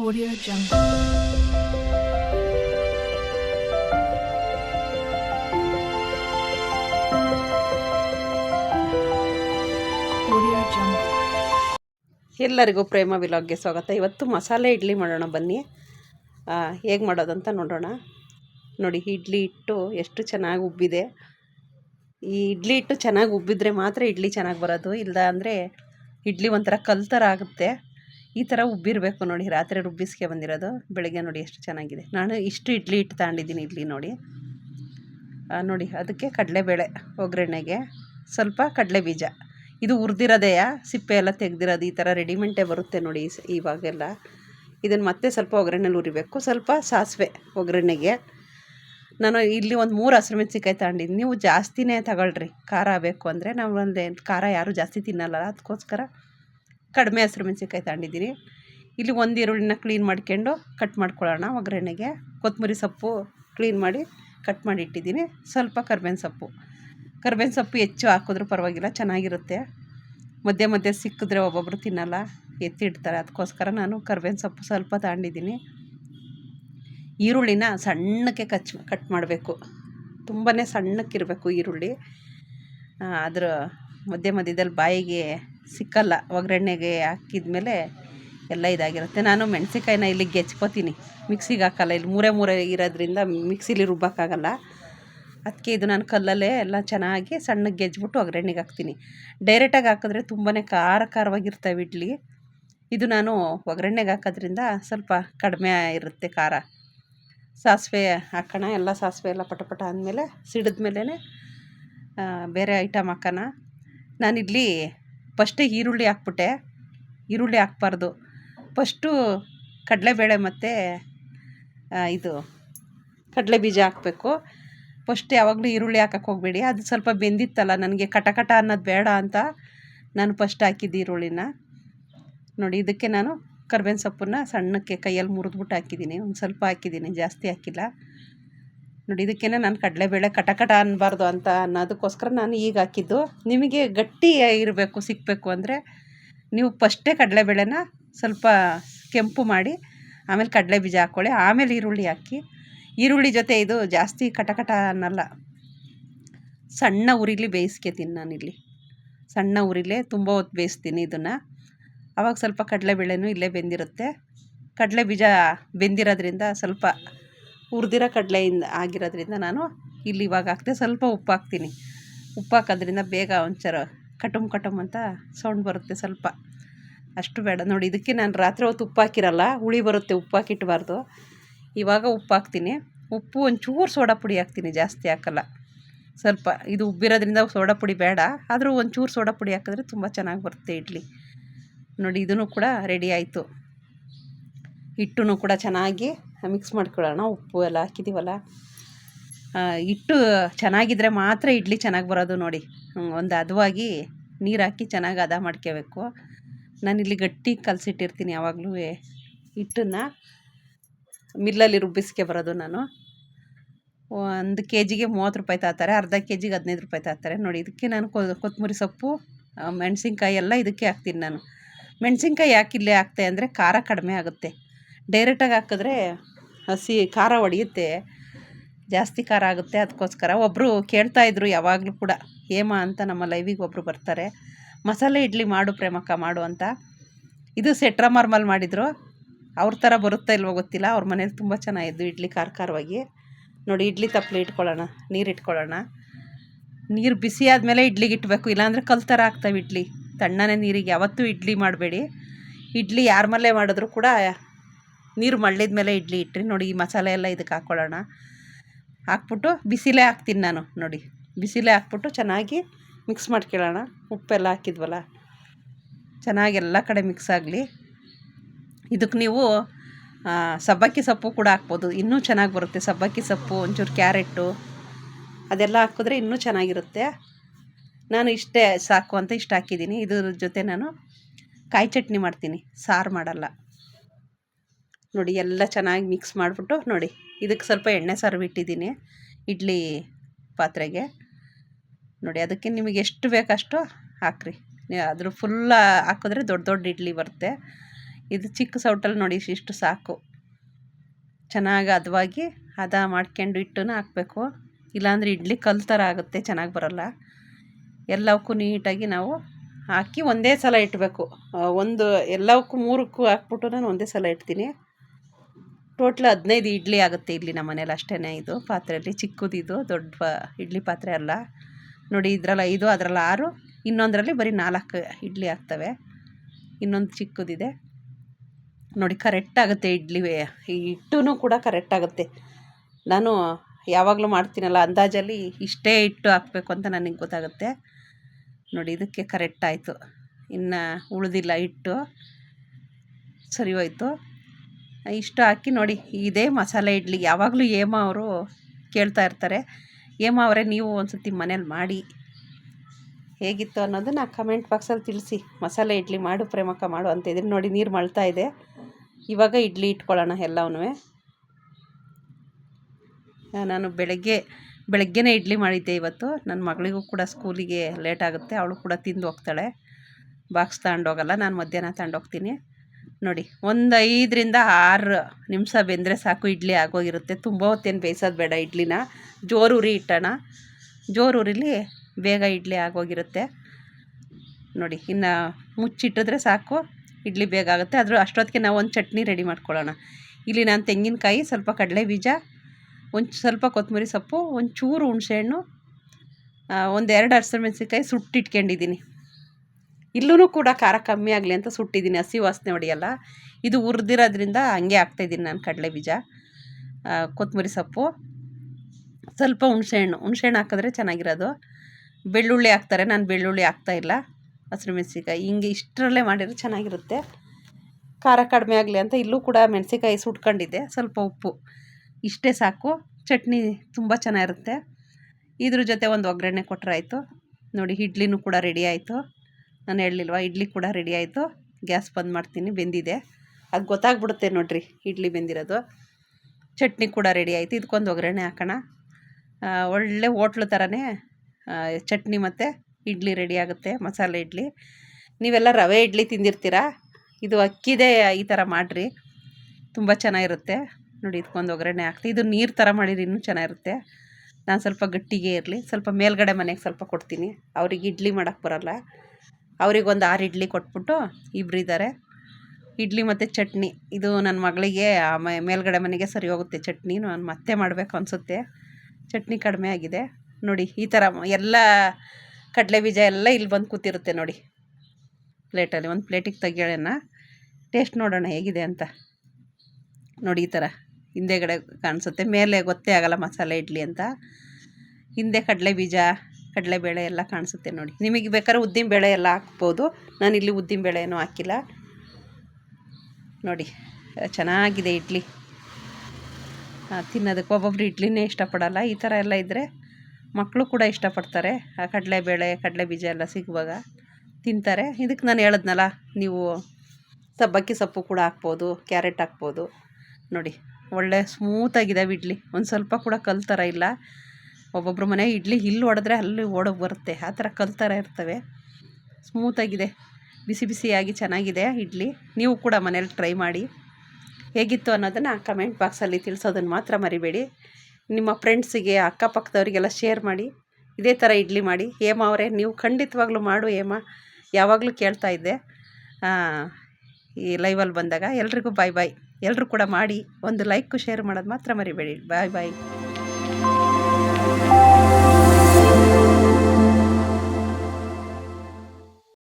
Audio Jungle. ಎಲ್ಲರಿಗೂ ಪ್ರೇಮ ವಿಲಾಗ್ಗೆ ಸ್ವಾಗತ. ಇವತ್ತು ಮಸಾಲೆ ಇಡ್ಲಿ ಮಾಡೋಣ ಬನ್ನಿ. ಹೇಗೆ ಮಾಡೋದಂತ ನೋಡೋಣ. ನೋಡಿ, ಇಡ್ಲಿ ಹಿಟ್ಟು ಎಷ್ಟು ಚೆನ್ನಾಗಿ ಉಬ್ಬಿದೆ. ಈ ಇಡ್ಲಿ ಹಿಟ್ಟು ಚೆನ್ನಾಗಿ ಉಬ್ಬಿದ್ರೆ ಮಾತ್ರ ಇಡ್ಲಿ ಚೆನ್ನಾಗಿ ಬರೋದು. ಇಲ್ಲ ಅಂದರೆ ಇಡ್ಲಿ ಒಂಥರ ಕಲ್ ಥರ ಆಗುತ್ತೆ ಈ ಥರ ಉಬ್ಬಿರಬೇಕು ನೋಡಿ, ರಾತ್ರಿ ರುಬ್ಬಿಸ್ಕೆ ಬಂದಿರೋದು. ಬೆಳಗ್ಗೆ ನೋಡಿ ಎಷ್ಟು ಚೆನ್ನಾಗಿದೆ. ನಾನು ಇಷ್ಟು ಇಡ್ಲಿ ಹಿಟ್ಟು ತಗೊಂಡಿದ್ದೀನಿ ಇಡ್ಲಿ ನೋಡಿ. ನೋಡಿ, ಅದಕ್ಕೆ ಕಡಲೆಬೇಳೆ ಒಗ್ಗರಣೆಗೆ. ಸ್ವಲ್ಪ ಕಡಲೆ ಬೀಜ. ಇದು ಉರಿದಿರೋದೆಯ ಸಿಪ್ಪೆ ಎಲ್ಲ ತೆಗೆದಿರೋದು ಈ ಥರ ರೆಡಿಮೆಂಟೇ ಬರುತ್ತೆ ನೋಡಿ ಇವಾಗೆಲ್ಲ. ಇದನ್ನು ಮತ್ತೆ ಸ್ವಲ್ಪ ಒಗ್ಗರಣೆಲಿ ಉರಿಬೇಕು ಸ್ವಲ್ಪ ಸಾಸಿವೆ ಒಗ್ಗರಣೆಗೆ. ನಾನು ಇಲ್ಲಿ ಒಂದು ಮೂರು ಹಸಿಮೆಣ್ಸಿಕಾಯಿ ತಗೊಂಡಿದ್ದೀನಿ ನೀವು ಜಾಸ್ತಿನೇ ತಗೊಳ್ರಿ. ಖಾರ ಬೇಕು ಅಂದರೆ ನಾವು ಒಂದು ಖಾರ ಯಾರೂ ಜಾಸ್ತಿ ತಿನ್ನಲ್ಲ. ಅದಕ್ಕೋಸ್ಕರ ಕಡಿಮೆ ಹಸಿರು ಮೆಣಸಿನ್ಕಾಯಿ ತಗೊಂಡಿದ್ದೀನಿ. ಇಲ್ಲಿ ಒಂದು ಈರುಳ್ಳಿನ ಕ್ಲೀನ್ ಮಾಡ್ಕೊಂಡು ಕಟ್ ಮಾಡ್ಕೊಳ್ಳೋಣ ಒಗ್ಗರಣೆಗೆ. ಕೊತ್ತಂಬರಿ ಸೊಪ್ಪು ಕ್ಲೀನ್ ಮಾಡಿ ಕಟ್ ಮಾಡಿ ಇಟ್ಟಿದ್ದೀನಿ. ಸ್ವಲ್ಪ ಕರ್ಬೇವಿನ ಸೊಪ್ಪು. ಕರ್ಬೇವಿನ ಸೊಪ್ಪು ಹೆಚ್ಚು ಹಾಕಿದ್ರೂ ಪರವಾಗಿಲ್ಲ, ಚೆನ್ನಾಗಿರುತ್ತೆ. ಮಧ್ಯೆ ಮಧ್ಯೆ ಸಿಕ್ಕಿದ್ರೆ ಒಬ್ಬೊಬ್ಬರು ತಿನ್ನಲ್ಲ, ಎತ್ತಿಡ್ತಾರೆ. ಅದಕ್ಕೋಸ್ಕರ ನಾನು ಕರ್ಬೇವಿನ ಸೊಪ್ಪು ಸ್ವಲ್ಪ ತಗೊಂಡಿದ್ದೀನಿ. ಈರುಳ್ಳಿನ ಸಣ್ಣಕ್ಕೆ ಕಚ್ ಕಟ್ ಮಾಡಬೇಕು. ತುಂಬಾ ಸಣ್ಣಕ್ಕಿರಬೇಕು ಈರುಳ್ಳಿ. ಅದರ ಮಧ್ಯೆ ಮಧ್ಯದಲ್ಲಿ ಬಾಯಿಗೆ ಸಿಕ್ಕಲ್ಲ. ಒಗ್ಗರಣೆಗೆ ಹಾಕಿದ್ಮೇಲೆ ಎಲ್ಲ ಇದಾಗಿರುತ್ತೆ. ನಾನು ಮೆಣಸಿಕಾಯಿನ ಇಲ್ಲಿ ಗೆಚ್ಕೋತೀನಿ. ಮಿಕ್ಸಿಗೆ ಹಾಕಲ್ಲ. ಇಲ್ಲಿ ಮೂರೇ ಮೂರೇ ಇರೋದ್ರಿಂದ ಮಿಕ್ಸಿಲಿ ರುಬ್ಬೋಕ್ಕಾಗಲ್ಲ. ಅದಕ್ಕೆ ಇದು ನಾನು ಕಲ್ಲಲ್ಲೇ ಎಲ್ಲ ಚೆನ್ನಾಗಿ ಸಣ್ಣಗೆ ಗೆಜ್ಜಿಬಿಟ್ಟು ಒಗ್ಗರಣೆಗೆ ಹಾಕ್ತೀನಿ. ಡೈರೆಕ್ಟಾಗಿ ಹಾಕಿದ್ರೆ ತುಂಬಾ ಖಾರ ಖಾರವಾಗಿರ್ತವೆ ಇಡ್ಲಿ. ಇದು ನಾನು ಒಗ್ಗರಣೆಗೆ ಹಾಕೋದ್ರಿಂದ ಸ್ವಲ್ಪ ಕಡಿಮೆ ಇರುತ್ತೆ ಖಾರ. ಸಾಸಿವೆ ಹಾಕೋಣ. ಎಲ್ಲ ಸಾಸಿವೆ ಎಲ್ಲ ಪಟಪಟ ಪಟ ಅಂದಮೇಲೆ ಸಿಡಿದ್ಮೇಲೆ ಬೇರೆ ಐಟಮ್ ಹಾಕೋಣ. ನಾನಿಲ್ಲಿ ಫಸ್ಟೇ ಈರುಳ್ಳಿ ಹಾಕ್ಬಿಟ್ಟೆ. ಈರುಳ್ಳಿ ಹಾಕ್ಬಾರ್ದು. ಫಸ್ಟು ಕಡಲೆಬೇಳೆ ಮತ್ತು ಇದು ಕಡಲೆ ಬೀಜ ಹಾಕಬೇಕು. ಫಸ್ಟ್ ಯಾವಾಗಲೂ ಈರುಳ್ಳಿ ಹಾಕಕ್ಕೆ ಹೋಗಬೇಡಿ. ಅದು ಸ್ವಲ್ಪ ಬೆಂದಿತ್ತಲ್ಲ, ನನಗೆ ಕಟಕಟ ಕಟ ಅನ್ನೋದು ಬೇಡ ಅಂತ ನಾನು ಫಸ್ಟ್ ಹಾಕಿದ್ದು ಈರುಳ್ಳಿನ. ನೋಡಿ, ಇದಕ್ಕೆ ನಾನು ಕರ್ಬೇವಿನ ಸೊಪ್ಪನ್ನ ಸಣ್ಣಕ್ಕೆ ಕೈಯಲ್ಲಿ ಮುರಿದ್ಬಿಟ್ಟು ಹಾಕಿದ್ದೀನಿ. ಒಂದು ಸ್ವಲ್ಪ ಹಾಕಿದ್ದೀನಿ, ಜಾಸ್ತಿ ಹಾಕಿಲ್ಲ. ನೋಡಿ, ಇದಕ್ಕೇನೆ ನಾನು ಕಡಲೆಬೇಳೆ ಕಟಕಟ ಕಟ ಅನ್ನಬಾರ್ದು ಅಂತ ಅನ್ನೋದಕ್ಕೋಸ್ಕರ ನಾನು ಈಗ ಹಾಕಿದ್ದು. ನಿಮಗೆ ಗಟ್ಟಿ ಇರಬೇಕು ಸಿಕ್ಕಬೇಕು ಅಂದರೆ ನೀವು ಫಸ್ಟೇ ಕಡಲೆಬೇಳೆನ ಸ್ವಲ್ಪ ಕೆಂಪು ಮಾಡಿ, ಆಮೇಲೆ ಕಡಲೆ ಬೀಜ ಹಾಕ್ಕೊಳ್ಳಿ, ಆಮೇಲೆ ಈರುಳ್ಳಿ ಹಾಕಿ. ಈರುಳ್ಳಿ ಜೊತೆ ಇದು ಜಾಸ್ತಿ ಕಟಕಟ ಅನ್ನಲ್ಲ, ಸಣ್ಣ ಉರಿಲಿ ಬೇಯಿಸ್ಕೊತೀನಿ ನಾನಿಲ್ಲಿ. ಸಣ್ಣ ಉರಿಲೇ ತುಂಬ ಹೊತ್ತು ಬೇಯಿಸ್ತೀನಿ ಇದನ್ನು. ಆವಾಗ ಸ್ವಲ್ಪ ಕಡಲೆಬೇಳೆನೂ ಇಲ್ಲೇ ಬೆಂದಿರುತ್ತೆ. ಕಡಲೆ ಬೀಜ ಬೆಂದಿರೋದ್ರಿಂದ ಸ್ವಲ್ಪ ಹುರಿದಿರೋ ಕಡಲೆಯಿಂದ ಆಗಿರೋದ್ರಿಂದ ನಾನು ಇಲ್ಲಿ ಇವಾಗ ಹಾಕ್ತೆ ಸ್ವಲ್ಪ ಉಪ್ಪು ಹಾಕ್ತೀನಿ ಉಪ್ಪು ಹಾಕೋದ್ರಿಂದ ಬೇಗ ಒಂಚೂರು ಕಟುಮ್ ಕಟುಮ್ ಅಂತ ಸೌಂಡ್ ಬರುತ್ತೆ ಸ್ವಲ್ಪ. ಅಷ್ಟು ಬೇಡ. ನೋಡಿ, ಇದಕ್ಕೆ ನಾನು ರಾತ್ರಿ ಹೊತ್ತು ಉಪ್ಪು ಹಾಕಿರಲ್ಲ, ಹುಳಿ ಬರುತ್ತೆ ಉಪ್ಪು ಹಾಕಿಟ್ಬಾರ್ದು. ಇವಾಗ ಉಪ್ಪು ಹಾಕ್ತೀನಿ ಉಪ್ಪು ಒಂಚೂರು ಸೋಡಾ ಪುಡಿ ಹಾಕ್ತೀನಿ, ಜಾಸ್ತಿ ಹಾಕಲ್ಲ. ಸ್ವಲ್ಪ, ಇದು ಉಬ್ಬಿರೋದ್ರಿಂದ ಸೋಡಾ ಪುಡಿ ಬೇಡ. ಆದರೂ ಒಂಚೂರು ಸೋಡಾ ಪುಡಿ ಹಾಕಿದ್ರೆ ತುಂಬ ಚೆನ್ನಾಗಿ ಬರುತ್ತೆ ಇಡ್ಲಿ. ನೋಡಿ ಇದೂ ಕೂಡ ರೆಡಿ ಆಯಿತು. ಹಿಟ್ಟನ್ನು ಕೂಡ ಚೆನ್ನಾಗಿ ಮಿಕ್ಸ್ ಮಾಡ್ಕೊಳ್ಳೋಣ. ಉಪ್ಪು ಎಲ್ಲ ಹಾಕಿದ್ದೀವಲ್ಲ ಹಿಟ್ಟು ಚೆನ್ನಾಗಿದ್ದರೆ ಮಾತ್ರ ಇಡ್ಲಿ ಚೆನ್ನಾಗಿ ಬರೋದು ನೋಡಿ. ಒಂದು ಹದವಾಗಿ ನೀರು ಹಾಕಿ ಚೆನ್ನಾಗಿ ಹದ ಮಾಡ್ಕೋಬೇಕು ನಾನಿಲ್ಲಿ ಗಟ್ಟಿ ಕಲಸಿಟ್ಟಿರ್ತೀನಿ ಯಾವಾಗಲೂ ಹಿಟ್ಟನ್ನು. ಮಿಲ್ಲಲ್ಲಿ ರುಬ್ಬಿಸ್ಕೆ ಬರೋದು ನಾನು. ಒಂದು ಕೆ ಜಿಗೆ ಮೂವತ್ತು ರೂಪಾಯಿ ತಾತಾರೆ, ಅರ್ಧ ಕೆ ಜಿಗೆ ಹದಿನೈದು ರೂಪಾಯಿ ತಾತಾರೆ. ನೋಡಿ, ಇದಕ್ಕೆ ನಾನು ಕೊತ್ತಂಬರಿ ಸೊಪ್ಪು ಮೆಣಸಿನ್ಕಾಯಿ ಎಲ್ಲ ಇದಕ್ಕೆ ಹಾಕ್ತೀನಿ ನಾನು. ಮೆಣಸಿನ್ಕಾಯಿ ಯಾಕೆ ಇಲ್ಲೇ ಹಾಕ್ತೆ ಅಂದರೆ ಖಾರ ಕಡಿಮೆ ಆಗುತ್ತೆ. ಡೈರೆಕ್ಟಾಗಿ ಹಾಕಿದ್ರೆ ಹಸಿ ಖಾರ ಒಡೆಯುತ್ತೆ, ಜಾಸ್ತಿ ಖಾರ ಆಗುತ್ತೆ. ಅದಕ್ಕೋಸ್ಕರ ಒಬ್ಬರು ಕೇಳ್ತಾಯಿದ್ರು ಯಾವಾಗಲೂ ಕೂಡ, ಹೇಮ ಅಂತ ನಮ್ಮ ಲೈವಿಗೆ ಒಬ್ಬರು ಬರ್ತಾರೆ. ಮಸಾಲೆ ಇಡ್ಲಿ ಮಾಡು ಪ್ರೇಮಕ್ಕ, ಮಾಡು ಅಂತ. ಇದು ಸೆಟ್ರ ಮಾರ್ಮಲ್ ಮಾಡಿದರು. ಅವ್ರ ಥರ ಬರುತ್ತಾ ಇಲ್ವೋ ಗೊತ್ತಿಲ್ಲ. ಅವ್ರ ಮನೇಲಿ ತುಂಬ ಚೆನ್ನಾಗಿದ್ದು ಇಡ್ಲಿ ಖಾರ ಖಾರವಾಗಿ ನೋಡಿ, ಇಡ್ಲಿ ತಪ್ಪಲಿ ಇಟ್ಕೊಳ್ಳೋಣ, ನೀರು ಇಟ್ಕೊಳ್ಳೋಣ. ನೀರು ಬಿಸಿ ಆದಮೇಲೆ ಇಡ್ಲಿಗೆ ಇಟ್ಬೇಕು. ಇಲ್ಲಾಂದರೆ ಕಲ್ ಥರ ಆಗ್ತವೆ ಇಡ್ಲಿ. ತಣ್ಣನೆ ನೀರಿಗೆ ಯಾವತ್ತೂ ಇಡ್ಲಿ ಮಾಡಬೇಡಿ. ಇಡ್ಲಿ ಯಾರ ಮೇಲೆ ಮಾಡಿದ್ರು ಕೂಡ ನೀರು ಮಳ್ಳಿದ ಮೇಲೆ ಇಡ್ಲಿ ಇಟ್ರಿ. ನೋಡಿ, ಈ ಮಸಾಲೆ ಎಲ್ಲ ಇದಕ್ಕೆ ಹಾಕ್ಕೊಳ್ಳೋಣ ಹಾಕ್ಬಿಟ್ಟು ಬಿಸಿಲೇ ಹಾಕ್ತೀನಿ ನಾನು. ನೋಡಿ, ಬಿಸಿಲೇ ಹಾಕ್ಬಿಟ್ಟು ಚೆನ್ನಾಗಿ ಮಿಕ್ಸ್ ಮಾಡ್ಕೊಳ್ಳೋಣ ಉಪ್ಪೆಲ್ಲ ಹಾಕಿದ್ವಲ್ಲ? ಚೆನ್ನಾಗಿ ಎಲ್ಲ ಕಡೆ ಮಿಕ್ಸ್ ಆಗಲಿ. ಇದಕ್ಕೆ ನೀವು ಸಬ್ಬಕ್ಕಿ ಸೊಪ್ಪು ಕೂಡ ಹಾಕ್ಬೋದು. ಇನ್ನೂ ಚೆನ್ನಾಗಿ ಬರುತ್ತೆ. ಸಬ್ಬಕ್ಕಿ ಸೊಪ್ಪು, ಒಂಚೂರು ಕ್ಯಾರೆಟು, ಅದೆಲ್ಲ ಹಾಕಿದ್ರೆ ಇನ್ನೂ ಚೆನ್ನಾಗಿರುತ್ತೆ. ನಾನು ಇಷ್ಟೇ ಸಾಕು ಅಂತ ಇಷ್ಟು ಹಾಕಿದ್ದೀನಿ. ಇದ್ರ ಜೊತೆ ನಾನು ಕಾಯಿ ಚಟ್ನಿ ಮಾಡ್ತೀನಿ. ಸಾರು ಮಾಡಲ್ಲ. ನೋಡಿ, ಎಲ್ಲ ಚೆನ್ನಾಗಿ ಮಿಕ್ಸ್ ಮಾಡಿಬಿಟ್ಟು ನೋಡಿ, ಇದಕ್ಕೆ ಸ್ವಲ್ಪ ಎಣ್ಣೆ ಸಾರು ಇಟ್ಟಿದ್ದೀನಿ, ಇಡ್ಲಿ ಪಾತ್ರೆಗೆ. ನೋಡಿ, ಅದಕ್ಕೆ ನಿಮಗೆ ಎಷ್ಟು ಬೇಕಷ್ಟು ಹಾಕ್ರಿ. ಅದ್ರ ಫುಲ್ ಹಾಕಿದ್ರೆ ದೊಡ್ಡ ದೊಡ್ಡ ಇಡ್ಲಿ ಬರುತ್ತೆ. ಇದು ಚಿಕ್ಕ ಸೌಟಲ್ಲಿ ನೋಡಿ, ಇಷ್ಟು ಸಾಕು. ಚೆನ್ನಾಗಿ ಹದವಾಗಿ ಹದ ಮಾಡ್ಕೊಂಡು ಹಿಟ್ಟನ್ನು ಹಾಕಬೇಕು. ಇಲ್ಲಾಂದರೆ ಇಡ್ಲಿ ಕಲ್ ಥರ ಆಗುತ್ತೆ, ಚೆನ್ನಾಗಿ ಬರೋಲ್ಲ. ಎಲ್ಲವಕ್ಕೂ ನೀಟಾಗಿ ನಾವು ಹಾಕಿ ಒಂದೇ ಸಲ ಇಡಬೇಕು ಒಂದು ಎಲ್ಲವಕ್ಕೂ ಮೂರಕ್ಕೂ ಹಾಕ್ಬಿಟ್ಟು ನಾನು ಒಂದೇ ಸಲ ಇಡ್ತೀನಿ. ಟೋಟ್ಲ್ ಹದಿನೈದು ಇಡ್ಲಿ ಆಗುತ್ತೆ ಇಲ್ಲಿ ನಮ್ಮ ಮನೇಲಿ ಅಷ್ಟೇ ಇದು. ಪಾತ್ರೆಯಲ್ಲಿ ಚಿಕ್ಕದಿದು, ದೊಡ್ಡ ಇಡ್ಲಿ ಪಾತ್ರೆ ಅಲ್ಲ. ನೋಡಿ, ಇದರಲ್ಲಿ ಐದು, ಅದರಲ್ಲಿ ಆರು, ಇನ್ನೊಂದರಲ್ಲಿ ಬರೀ ನಾಲ್ಕು ಇಡ್ಲಿ ಆಗ್ತವೆ. ಇನ್ನೊಂದು ಚಿಕ್ಕದಿದೆ. ನೋಡಿ ಕರೆಕ್ಟ್ ಆಗುತ್ತೆ ಇಡ್ಲಿ ಈ ಹಿಟ್ಟೂ ಕೂಡ ಕರೆಕ್ಟ್ ಆಗುತ್ತೆ. ನಾನು ಯಾವಾಗಲೂ ಮಾಡ್ತೀನಲ್ಲ, ಅಂದಾಜಲ್ಲಿ ಇಷ್ಟೇ ಹಿಟ್ಟು ಹಾಕಬೇಕು ಅಂತ ನನಗೆ ಗೊತ್ತಾಗುತ್ತೆ. ನೋಡಿ, ಇದಕ್ಕೆ ಕರೆಕ್ಟ್ ಆಯಿತು. ಇನ್ನು ಉಳಿದಿಲ್ಲ ಹಿಟ್ಟು. ಸರಿ ಹೋಯ್ತು. ಇಷ್ಟು ಹಾಕಿ ನೋಡಿ, ಇದೇ ಮಸಾಲೆ ಇಡ್ಲಿ. ಯಾವಾಗಲೂ ಹೇಮಾ ಅವರು ಕೇಳ್ತಾ ಇರ್ತಾರೆ. ಹೇಮ ಅವರೇ, ನೀವು ಒಂದು ಸತಿ ಮನೇಲಿ ಮಾಡಿ. ಹೇಗಿತ್ತು ಅನ್ನೋದನ್ನ ಕಮೆಂಟ್ ಬಾಕ್ಸಲ್ಲಿ ತಿಳಿಸಿ. ಮಸಾಲೆ ಇಡ್ಲಿ ಮಾಡು, ಪ್ರೇಮಕ್ಕ ಮಾಡು ಅಂತ ಇದ್ರೆ ನೋಡಿ, ನೀರು ಮಳ್ತಾ ಇದೆ. ಇವಾಗ ಇಡ್ಲಿ ಇಟ್ಕೊಳ್ಳೋಣ ಎಲ್ಲವೂ ನಾನು ಬೆಳಗ್ಗೆ, ಬೆಳಗ್ಗೆನೇ ಇಡ್ಲಿ ಮಾಡಿದ್ದೆ ಇವತ್ತು. ನನ್ನ ಮಗಳಿಗೂ ಕೂಡ ಸ್ಕೂಲಿಗೆ ಲೇಟ್ ಆಗುತ್ತೆ. ಅವಳು ಕೂಡ ತಿಂದು ಹೋಗ್ತಾಳೆ. ಬಾಕ್ಸ್ ತಗೊಂಡೋಗಲ್ಲ, ನಾನು ಮಧ್ಯಾಹ್ನ ತಗೊಂಡೋಗ್ತೀನಿ. ನೋಡಿ, ಒಂದು ಐದರಿಂದ ಆರು ನಿಮಿಷ ಬೆಂದರೆ ಸಾಕು ಇಡ್ಲಿ ಆಗೋಗಿರುತ್ತೆ. ತುಂಬ ಹೊತ್ತೇನು ಬೇಯಿಸೋದು ಬೇಡ ಇಡ್ಲಿನ. ಜೋರು ಉರಿ ಇಟ್ಟೋಣ. ಜೋರು ಉರಿಲಿ ಬೇಗ ಇಡ್ಲಿ ಆಗೋಗಿರುತ್ತೆ. ನೋಡಿ, ಇನ್ನು ಮುಚ್ಚಿಟ್ಟಿದ್ರೆ ಸಾಕು, ಇಡ್ಲಿ ಬೇಗ ಆಗುತ್ತೆ. ಆದರೂ ಅಷ್ಟೊತ್ತಿಗೆ ನಾವು ಒಂದು ಚಟ್ನಿ ರೆಡಿ ಮಾಡ್ಕೊಳ್ಳೋಣ. ಇಲ್ಲಿ ನಾನು ತೆಂಗಿನಕಾಯಿ, ಸ್ವಲ್ಪ ಕಡಲೆ ಬೀಜ, ಒಂದು ಸ್ವಲ್ಪ ಕೊತ್ತಂಬರಿ ಸೊಪ್ಪು ಒಂಚೂರು ಹುಣಸೆಹಣ್ಣು ಒಂದೆರಡು ಹಸಿರು ಮೆಣಸಿನ್ಕಾಯಿ ಸುಟ್ಟಿಟ್ಕೊಂಡಿದ್ದೀನಿ. ಇಲ್ಲೂ ಕೂಡ ಖಾರ ಕಮ್ಮಿ ಆಗಲಿ ಅಂತ ಸುಟ್ಟಿದ್ದೀನಿ, ಹಸಿ ವಾಸನೆ ಹೊಡೆಯಲ್ಲ. ಇದು ಹುರಿದಿರೋದ್ರಿಂದ ಹಂಗೆ ಹಾಕ್ತಾಯಿದ್ದೀನಿ ನಾನು ಕಡಲೆ ಬೀಜ ಕೊತ್ತಂಬರಿ ಸೊಪ್ಪು. ಸ್ವಲ್ಪ ಹುಣಸೆಹಣ್ಣು ಹುಣಸೆಹಣ್ಣು ಹಾಕಿದ್ರೆ ಚೆನ್ನಾಗಿರೋದು. ಬೆಳ್ಳುಳ್ಳಿ ಹಾಕ್ತಾರೆ, ನಾನು ಬೆಳ್ಳುಳ್ಳಿ ಹಾಕ್ತಾಯಿಲ್ಲ ಹಸಿರು ಮೆಣಸಿನ್ಕಾಯಿ. ಹಿಂಗೆ ಇಷ್ಟರಲ್ಲೇ ಮಾಡಿದರೆ ಚೆನ್ನಾಗಿರುತ್ತೆ. ಖಾರ ಕಡಿಮೆ ಆಗಲಿ ಅಂತ ಇಲ್ಲೂ ಕೂಡ ಮೆಣಸಿನ್ಕಾಯಿ ಸುಟ್ಕೊಂಡಿದ್ದೆ, ಸ್ವಲ್ಪ ಉಪ್ಪು. ಇಷ್ಟೇ ಸಾಕು, ಚಟ್ನಿ ತುಂಬ ಚೆನ್ನಾಗಿರುತ್ತೆ. ಇದ್ರ ಜೊತೆ ಒಂದು ಒಗ್ಗರಣೆ ಕೊಟ್ಟರೆ ಆಯಿತು ನೋಡಿ, ಇಡ್ಲಿನೂ ಕೂಡ ರೆಡಿ ಆಯಿತು. ನಾನು ಹೇಳಲಿಲ್ವ, ಇಡ್ಲಿ ಕೂಡ ರೆಡಿ ಆಯಿತು. ಗ್ಯಾಸ್ ಬಂದ್ ಮಾಡ್ತೀನಿ, ಬೆಂದಿದೆ. ಅದು ಗೊತ್ತಾಗ್ಬಿಡುತ್ತೆ ನೋಡಿರಿ, ಇಡ್ಲಿ ಬೆಂದಿರೋದು. ಚಟ್ನಿ ಕೂಡ ರೆಡಿ ಆಯಿತು. ಇದಕ್ಕೊಂದು ಒಗ್ಗರಣೆ ಹಾಕೋಣ. ಒಳ್ಳೆ ಹೋಟ್ಲು ಥರನೇ ಚಟ್ನಿ ಮತ್ತು ಇಡ್ಲಿ ರೆಡಿ ಆಗುತ್ತೆ, ಮಸಾಲೆ ಇಡ್ಲಿ. ನೀವೆಲ್ಲ ರವೆ ಇಡ್ಲಿ ತಿಂದಿರ್ತೀರಾ? ಇದು ಅಕ್ಕಿದೆ ಈ ಥರ ಮಾಡಿರಿ. ತುಂಬ ಚೆನ್ನಾಗಿರುತ್ತೆ. ನೋಡಿ ಇದಕ್ಕೊಂದು ಒಗ್ಗರಣೆ ಹಾಕ್ತಿ. ಇದು ನೀರು ಥರ ಮಾಡಿರಿ ಇನ್ನೂ ಚೆನ್ನಾಗಿರುತ್ತೆ. ನಾನು ಸ್ವಲ್ಪ ಗಟ್ಟಿಗೆ ಇರಲಿ. ಸ್ವಲ್ಪ ಮೇಲ್ಗಡೆ ಮನೆಗೆ ಸ್ವಲ್ಪ ಕೊಡ್ತೀನಿ. ಅವ್ರಿಗೆ ಇಡ್ಲಿ ಮಾಡೋಕ್ಕೆ ಬರೋಲ್ಲ. ಅವ್ರಿಗೊಂದು ಆರು ಇಡ್ಲಿ ಕೊಟ್ಬಿಟ್ಟು ಇಬ್ಬರಿದ್ದಾರೆ ಇಡ್ಲಿ ಮತ್ತು ಚಟ್ನಿ. ಇದು ನನ್ನ ಮಗಳಿಗೆ ಮೇಲ್ಗಡೆ ಮನೆಗೆ ಸರಿ ಹೋಗುತ್ತೆ ಚಟ್ನಿ. ನಾನು ಮತ್ತೆ ಮಾಡಬೇಕು ಅನಿಸುತ್ತೆ. ಚಟ್ನಿ ಕಡಿಮೆ ಆಗಿದೆ. ನೋಡಿ, ಈ ಥರ ಎಲ್ಲ ಕಡಲೆ ಬೀಜ ಎಲ್ಲ ಇಲ್ಲಿ ಬಂದು ಕೂತಿರುತ್ತೆ ನೋಡಿ. ಪ್ಲೇಟಲ್ಲಿ ಒಂದು ಪ್ಲೇಟಿಗೆ ತೆಗಿಯೋಣ ಟೇಸ್ಟ್ ನೋಡೋಣ ಹೇಗಿದೆ ಅಂತ. ನೋಡಿ, ಈ ಥರ ಹಿಂದೆಗಡೆ ಕಾಣಿಸುತ್ತೆ. ಮೇಲೆ ಗೊತ್ತೇ ಆಗಲ್ಲ ಮಸಾಲೆ ಇಡ್ಲಿ ಅಂತ. ಹಿಂದೆ ಕಡಲೆ ಬೀಜ ಕಡಲೆಬೇಳೆ ಎಲ್ಲ ಕಾಣಿಸುತ್ತೆ ನೋಡಿ. ನಿಮಗೆ ಬೇಕಾದ್ರೆ ಉದ್ದಿನ ಬೇಳೆ ಎಲ್ಲ ಹಾಕ್ಬೋದು. ನಾನಿಲ್ಲಿ ಉದ್ದಿನಬೇಳೆ ಏನೂ ಹಾಕಿಲ್ಲ. ನೋಡಿ, ಚೆನ್ನಾಗಿದೆ ಇಡ್ಲಿ. ತಿನ್ನೋದಕ್ಕೆ ಒಬ್ಬೊಬ್ರು ಇಡ್ಲಿನೇ ಇಷ್ಟಪಡಲ್ಲ. ಈ ಥರ ಎಲ್ಲ ಇದ್ದರೆ ಮಕ್ಕಳು ಕೂಡ ಇಷ್ಟಪಡ್ತಾರೆ. ಆ ಕಡಲೆಬೇಳೆ ಕಡಲೆ ಬೀಜ ಎಲ್ಲ ಸಿಗುವಾಗ ತಿಂತಾರೆ. ಇದಕ್ಕೆ ನಾನು ಹೇಳಿದ್ನಲ್ಲ, ನೀವು ಸಬ್ಬಕ್ಕಿ ಸೊಪ್ಪು ಕೂಡ ಹಾಕ್ಬೋದು, ಕ್ಯಾರೆಟ್ ಹಾಕ್ಬೋದು. ನೋಡಿ, ಒಳ್ಳೆ ಸ್ಮೂತಾಗಿದ್ದಾವೆ ಇಡ್ಲಿ. ಒಂದು ಸ್ವಲ್ಪ ಕೂಡ ಕಲ್ ಥರ ಇಲ್ಲ. ಒಬ್ಬೊಬ್ರು ಮನೆ ಇಡ್ಲಿ ಇಲ್ಲಿ ಹೊಡೆದ್ರೆ ಅಲ್ಲಿ ಓಡೋಗಿ ಬರುತ್ತೆ. ಆ ಥರ ಕಲ್ ಥರ ಇರ್ತವೆ. ಸ್ಮೂತಾಗಿದೆ ಬಿಸಿ ಬಿಸಿಯಾಗಿ ಚೆನ್ನಾಗಿದೆ ಇಡ್ಲಿ. ನೀವು ಕೂಡ ಮನೇಲಿ ಟ್ರೈ ಮಾಡಿ. ಹೇಗಿತ್ತು ಅನ್ನೋದನ್ನು ಕಮೆಂಟ್ ಬಾಕ್ಸಲ್ಲಿ ತಿಳಿಸೋದನ್ನು ಮಾತ್ರ ಮರಿಬೇಡಿ. ನಿಮ್ಮ ಫ್ರೆಂಡ್ಸಿಗೆ ಅಕ್ಕಪಕ್ಕದವರಿಗೆಲ್ಲ ಶೇರ್ ಮಾಡಿ. ಇದೇ ಥರ ಇಡ್ಲಿ ಮಾಡಿ. ಹೇಮ ಅವರೇ, ನೀವು ಖಂಡಿತವಾಗ್ಲೂ ಮಾಡು ಹೇಮ. ಯಾವಾಗಲೂ ಕೇಳ್ತಾ ಇದ್ದೆ. ಈ ಲೈವಲ್ಲಿ ಬಂದಾಗ ಎಲ್ರಿಗೂ ಬಾಯ್ ಬಾಯ್ ಎಲ್ಲರೂ ಕೂಡ ಮಾಡಿ. ಒಂದು ಲೈಕು ಶೇರ್ ಮಾಡೋದು ಮಾತ್ರ ಮರಿಬೇಡಿ. ಬಾಯ್ ಬಾಯ್